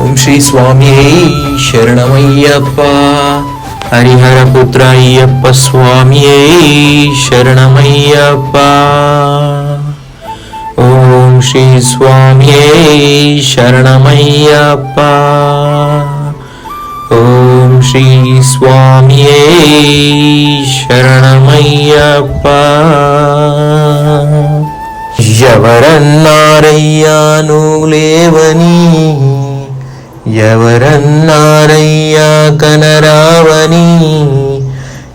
ఓం శ్రీ స్వామి శరణమయ్యప్ప. హరిహర పుత్ర అయ్యప్ప స్వామి శరణమయ్యప్ప. ఓం శ్రీ స్వామి శరణమయ్యప్ప. ఓం శ్రీ స్వామి శరణమయ్యప్ప. ఎవరన్నారయ్యా నువ్వు లేవని ఎవరన్నారయ్యా కనరావని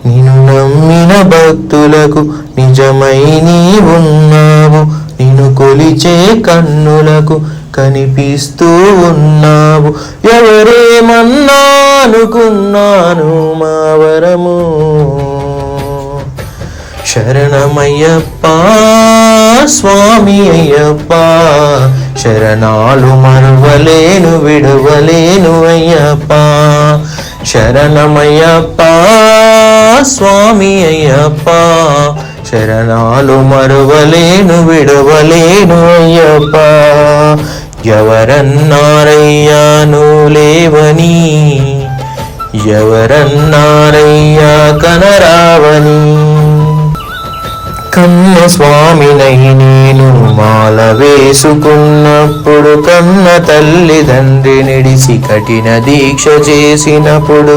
నిన్ను నమ్మిన భక్తులకు నిజమై నీ ఉన్నావు నిన్ను కొలిచే కన్నులకు కనిపిస్తూ ఉన్నావు. ఎవరేమన్నా అనుకున్నాను మా వరము? శరణమయ్యప్ప స్వామి అయ్యప్ప శరణాలు మరువలేను విడవలేను అయ్యప్ప. శరణమయ్యప్ప స్వామి అయ్యప్ప. శరణాలు మరువలేను విడవలేను అయ్యప్ప. ఎవరన్నారయ్యా లేవని? ఎవరన్నారయ్యా కనరావని? కన్న స్వామినై నేను మాల వేసుకున్నప్పుడు కన్న తల్లిదండ్రి నిడిసి కఠిన దీక్ష చేసినప్పుడు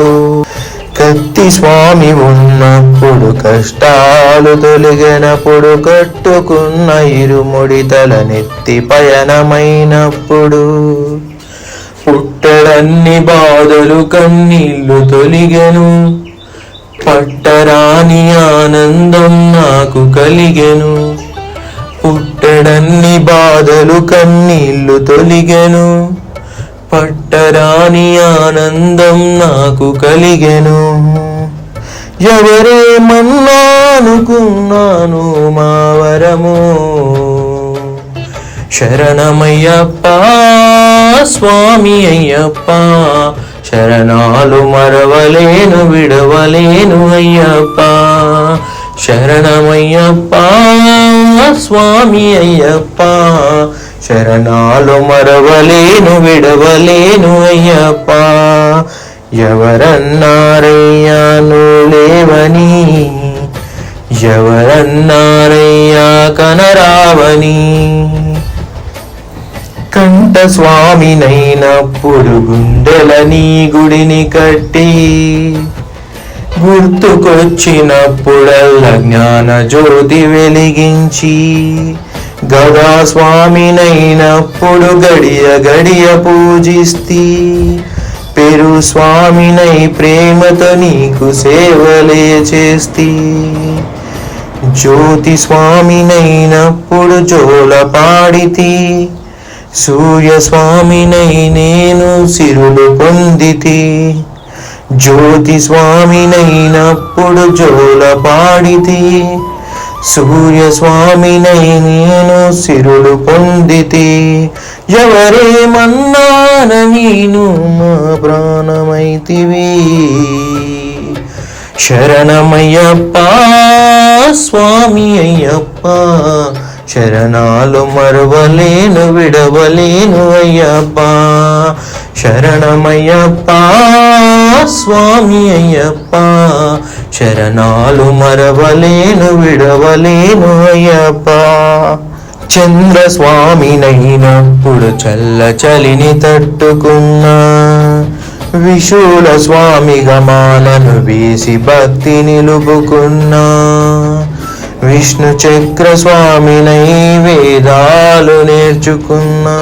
కత్తి స్వామి ఉన్నప్పుడు కష్టాలు తొలగినప్పుడు కట్టుకున్న ఇరుముడి తల నెత్తి పయనమైనప్పుడు పుట్టడన్ని బాధలు కన్నీళ్ళు తొలిగెను. పట్టరాని ఆనందం నాకు కలిగెను. పుట్టడన్ని బాధలు కన్నీళ్ళు తొలిగెను. పట్టరాని ఆనందం నాకు కలిగెను. ఎవరేమన్నా మన్నానుకున్నాను మా వరము? శరణమయ్యప్ప స్వామి అయ్యప్ప శరణాలు మరవలేను. విడవలేను అయ్యప్ప శరణమయ్యప్ప స్వామి అయ్యప్ప శరణాలు మరవలేను విడవలేను అయ్యప్ప. ఎవరన్నారయ్యా నువ్వు లేవని ఎవరన్నారయ్యా కనరావని. కంట స్వామినైనప్పుడు గుండెల నీ గుడిని కట్టి గుర్తుకొచ్చినప్పుడల్ల జ్ఞాన జ్యోతి వెలిగించి గదా స్వామినైనప్పుడు గడియ గడియ పూజిస్తీ పెరు స్వామినై ప్రేమతో నీకు సేవలే చేస్తీ. జ్యోతి స్వామినైనప్పుడు జోల పాడితి సూర్య స్వామినై నేను సిరులు పొందితి. జ్యోతి స్వామినైనప్పుడు జోల పాడితి సూర్య స్వామినై నేను సిరులు పొందితి ఎవరేమన్నాన నేను మా ప్రాణమైతివి? శరణమయ్యప్ప స్వామి అయ్యప్ప శరణాలు మరవలేను విడవలేను అయ్యప్ప. శరణమయ్యప్ప స్వామి అయ్యప్ప. శరణాలు మరవలేను విడవలేను అయ్యప్ప. చంద్రస్వామినైనప్పుడు చల్ల చలిని తట్టుకున్నా. విశూల స్వామి గమాలను వేసి భక్తి నిలుపుకున్నా. విష్ణు చక్ర స్వామినై వేదాలు నేర్చుకున్నా.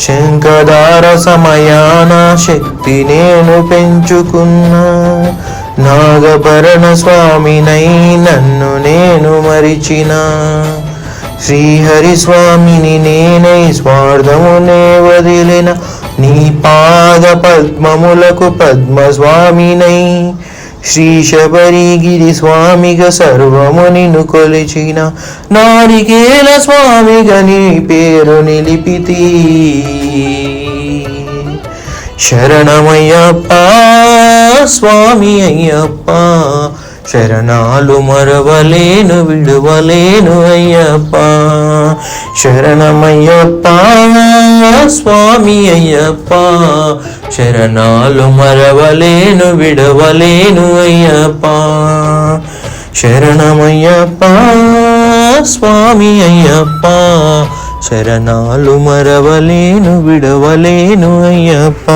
శంకధార సమయాన శక్తి నేను పెంచుకున్నా. నాగభరణ స్వామినై నన్ను నేను మరిచిన. శ్రీహరి స్వామిని నేనై స్వార్థమునే వదిలిన. నీ పాద పద్మములకు పద్మ స్వామినై శ్రీ శబరిగిరి స్వామిగా సర్వము నిన్ను కొలిచిన నారికేల స్వామిగా నీ పేరు నిలిపితి. శరణమయ్యప్ప స్వామి అయ్యప్ప శరణాలు మరవలేను విడువలేను అయ్యప్ప. శరణమయ్యప్ప స్వామి అయ్యప్ప. శరణాలు మరవలేను విడవలేను అయ్యప్ప. శరణమయ్యప్ప స్వామి అయ్యప్ప. శరణాలు మరవలేను విడవలేను అయ్యప్ప.